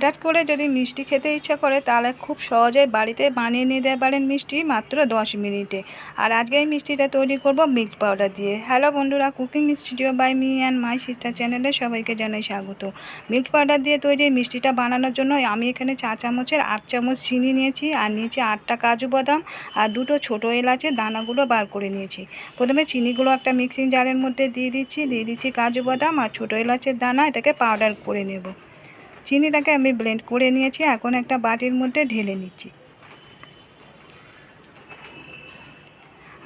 হঠাৎ করে যদি মিষ্টি খেতে ইচ্ছা করে, তাহলে খুব সহজে বাড়িতে বানিয়ে নিতে পারেন মিষ্টি মাত্র দশ মিনিটে। আর আজকে এই মিষ্টিটা তৈরি করব মিল্ক পাউডার দিয়ে। হ্যালো বন্ধুরা, cooking studio by me and my sister চ্যানেলে সবাইকে জানাই স্বাগত। মিল্ক পাউডার দিয়ে তৈরি এই মিষ্টিটা বানানোর জন্য আমি এখানে চা চামচের আট চামচ চিনি নিয়েছি, আর নিয়েছি আটটা কাজু বাদাম, আর দুটো ছোটো এলাচের দানাগুলো বার করে নিয়েছি। প্রথমে চিনিগুলো একটা মিক্সিং জারের মধ্যে দিয়ে দিচ্ছি দিয়ে দিচ্ছি কাজু বাদাম আর ছোটো এলাচের দানা, এটাকে পাউডার করে নেব। চিনিটাকে আমি ব্লেন্ড করে নিয়েছি, এখন একটা বাটির মধ্যে ঢেলে নিচ্ছি।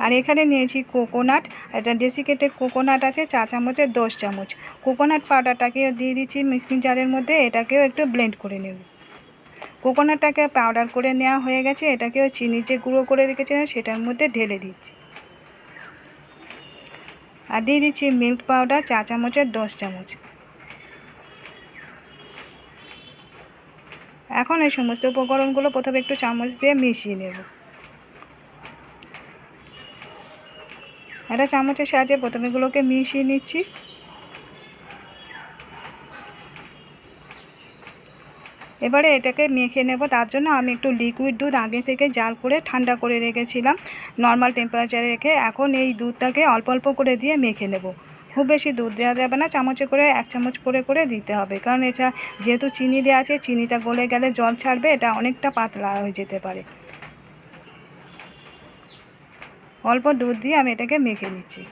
আর এখানে নিয়েছি কোকোনাট একটা ডেসিকেটেড কোকোনাট আছে, চা চামচের দশ চামচ। কোকোনাট পাউডারটাকেও দিয়ে দিচ্ছি মিক্সিং জারের মধ্যে, এটাকেও একটু ব্লেন্ড করে নেব। কোকোনাটটাকে পাউডার করে নেওয়া হয়ে গেছে, এটাকেও চিনি যে গুঁড়ো করে রেখেছিলাম, সেটার মধ্যে ঢেলে দিচ্ছি। আর দিয়ে দিচ্ছি মিল্ক পাউডার চা চামচের দশ চামচ। এখন এই সমস্ত উপকরণগুলো প্রথমে একটু চামচ দিয়ে মিশিয়ে নেব। একটা চামচের সাহায্যে প্রথমে এগুলোকে মিশিয়ে নিচ্ছি। এবারে এটাকে মেখে নেব, তার জন্য আমি একটু লিকুইড দুধ আগে থেকে জাল করে ঠান্ডা করে রেখেছিলাম। নর্মাল টেম্পারেচারে রেখে এখন এই দুধটাকে অল্প অল্প করে দিয়ে মেখে নেব। খুব বেশি দুধ দেওয়া যাবে না, চামচে করে এক চামচ করে করে দিতে হবে। কারণ এটা যেহেতু চিনি দেওয়া আছে, চিনিটা গলে গেলে জল ছাড়বে, এটা অনেকটা পাতলা হয়ে যেতে পারে। অল্প দুধ দিয়ে আমি এটাকে মেখে নিচ্ছি।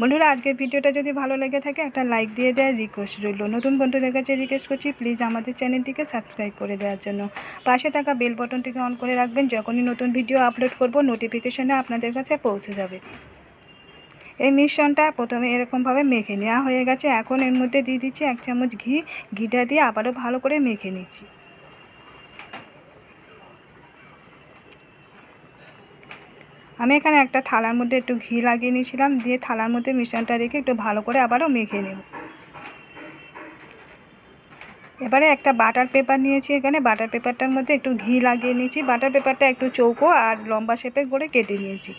বন্ধুরা, আজকের ভিডিওটা যদি ভালো লেগে থাকে, একটা লাইক দিয়ে দেওয়ার রিকোয়েস্ট রইল। নতুন বন্ধুদের কাছে রিকোয়েস্ট করছি প্লিজ আমাদের চ্যানেলটিকে সাবস্ক্রাইব করে দেওয়ার জন্য। পাশে থাকা বেল বটনটিকে অন করে রাখবেন, যখনই নতুন ভিডিও আপলোড করব নোটিফিকেশনে আপনাদের কাছে পৌঁছে যাবে। এই মিশ্রণটা প্রথমে এরকমভাবে মেখে নেওয়া হয়ে গেছে। এখন এর মধ্যে দিয়ে দিচ্ছি এক চামচ ঘি। ঘিটা দিয়ে আবারও ভালো করে মেখে নিচ্ছি। আমি এখানে একটা থালার মধ্যে একটু ঘি লাগিয়ে নিয়েছিলাম। দিয়ে থালার মধ্যে মিশ্রণটা রেখে একটু ভালো করে আবারও মেখে নেব। এবারে একটা বাটার পেপার নিয়েছি এখানে। বাটার পেপারটার মধ্যে একটু ঘি লাগিয়ে নিয়েছি। বাটার পেপারটা একটু চৌকো আর লম্বা শেপে করে কেটে নিয়েছি।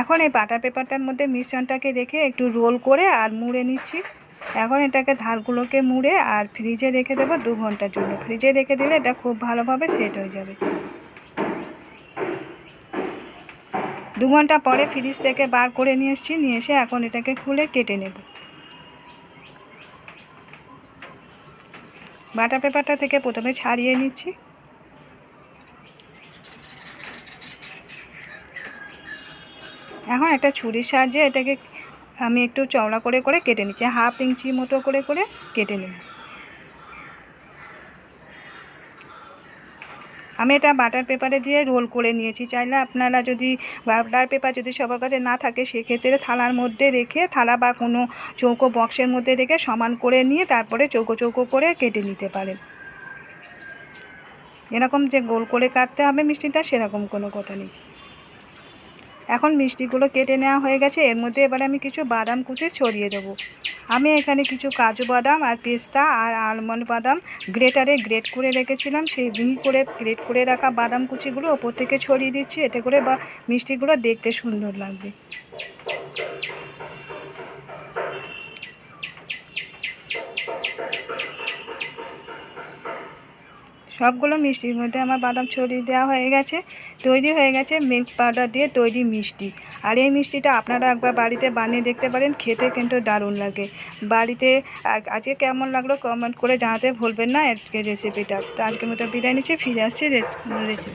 এখন এই বাটার পেপারটার মধ্যে মিশ্রণটাকে রেখে একটু রোল করে আর মুড়ে নিচ্ছি। এখন এটাকে ধারগুলোকে মুড়ে আর ফ্রিজে রেখে দেবো দু ঘণ্টার জন্য। ফ্রিজে রেখে দিলে এটা খুব ভালোভাবে সেট হয়ে যাবে। দু ঘণ্টা পরে ফ্রিজ থেকে বার করে নিয়ে এসেছি, নিয়ে এসে এখন এটাকে খুলে কেটে নেব। বাটার পেপারটা থেকে প্রথমে ছাড়িয়ে নিচ্ছি। এখন একটা ছুরির সাহায্যে এটাকে আমি একটু চওড়া করে করে কেটে নিচ্ছি, হাফ ইঞ্চি মতো করে করে কেটে নেব। আমি এটা বাটার পেপারে দিয়ে রোল করে নিয়েছি, চাইলে আপনারা যদি বাটার পেপার যদি সবার কাছে না থাকে, সেক্ষেত্রে থালার মধ্যে রেখে, থালা বা কোনো চৌকো বক্সের মধ্যে রেখে সমান করে নিয়ে তারপরে চৌকো চৌকো করে কেটে নিতে পারেন। এরকম যে গোল করে কাটতে হবে মিষ্টিটা, সেরকম কোনো কথা নেই। এখন মিষ্টিগুলো কেটে নেওয়া হয়ে গেছে, এর মধ্যে এবারে আমি কিছু বাদাম কুচি ছড়িয়ে দেব। আমি এখানে কিছু কাজু বাদাম আর পেস্তা আর আলমন্ড বাদাম গ্রেটারে গ্রেট করে রেখেছিলাম। সেই মিহি করে গ্রেট করে রাখা বাদাম কুচিগুলো ওপর থেকে ছড়িয়ে দিচ্ছি, এতে করে বা মিষ্টিগুলো দেখতে সুন্দর লাগবে। সবগুলো মিষ্টির মধ্যে আমার বাদাম ছড়িয়ে দেওয়া হয়ে গেছে, তৈরি হয়ে গেছে মিল্ক পাউডার দিয়ে তৈরি মিষ্টি। আর এই মিষ্টিটা আপনারা একবার বাড়িতে বানিয়ে দেখতে পারেন, খেতে কিন্তু দারুণ লাগে। বাড়িতে আজকে কেমন লাগল কমেন্ট করে জানাতে ভুলবেন না আজকে রেসিপিটা তো আজকের মতো বিদায় নিচ্ছি, ফিরে আসছি রেসিপি